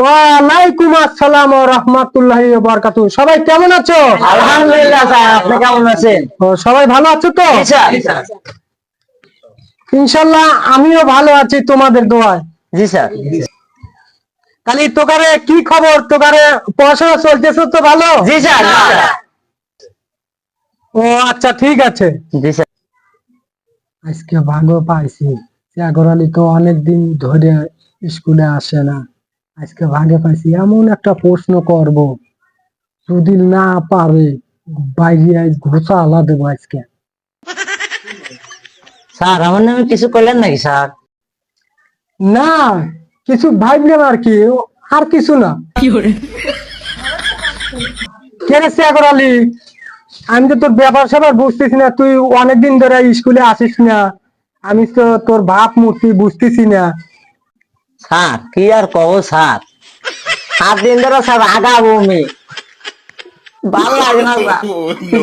ওয়ালাইকুম আসসালাম ও রহমতুল্লাহ বরকাতু। সবাই কেমন আছো? আলহামদুলিল্লাহ স্যার আপনি কেমন আছেন? ও সবাই ভালো আছো তো? ইনশাল্লাহ আমিও ভালো আছি তোমাদের দোয়ায়। জি স্যার। খালি তোকারে কি খবর? তোকারে পড়াশোনা চলতেছে তো ভালো? জি স্যার ও আচ্ছা ঠিক আছে। জি স্যার। আজকে ভালো পাইছি। জাগরালি তো অনেকদিন ধরে স্কুলে আসে না। আজকে ভাগে পাইছি এমন একটা প্রশ্ন করব। যদি না পারে বাইরে আজ ঘোষা আলা দেবো আজকে। স্যার আমার নামে কিছু করলেন নাকি স্যার? না কিছু ভাবলাম আর কি আর কিছু না। কেন জাগরালি আমি তো তোর ব্যাপার স্যাপার বুঝতেছি না তুই অনেকদিন ধরে স্কুলে আসিস না। আমি তো তোর ভাব মূর্তি বুঝতেছি না। স্যার কি আর কব স্যার? সাত দিন ধরে স্যার আগা বমি। ভালো লাগে না স্যার।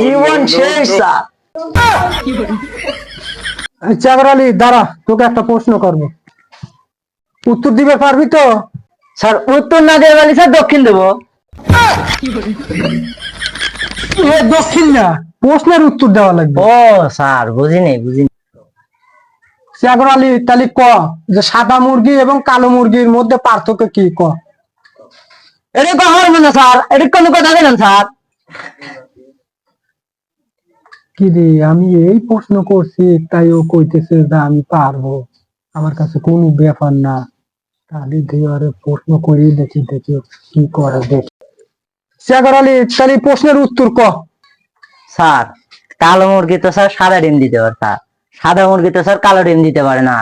জীবন শেষ স্যার। দাঁড়া তোকে একটা প্রশ্ন করব। উত্তর দিবে পারবি তো? স্যার উত্তর না দিয়ে বলি স্যার দক্ষিণ দেবো। দক্ষিণ না প্রশ্নের উত্তর দেওয়া লাগবে। ও স্যার বুঝিনি বুঝিনি। জাগরালি তাহলে ক? যে সাদা মুরগি এবং কালো মুরগির মধ্যে পার্থক্য কি ক? আমি এই প্রশ্ন করছি, তাই ও কইতেছে যে আমি পারব। আমার কাছে কোনো ব্যাপার না। তাহলে ধরে প্রশ্ন করি দেখি দেখি কি করে, দেখি। জাগরালি তাহলে প্রশ্নের উত্তর ক? স্যার, কালো মুরগি তো, স্যার সাদা ডিম দিতে পারে স্যার। সাদা মুরগি তো স্যার কালো ডিম দিতে পারে না।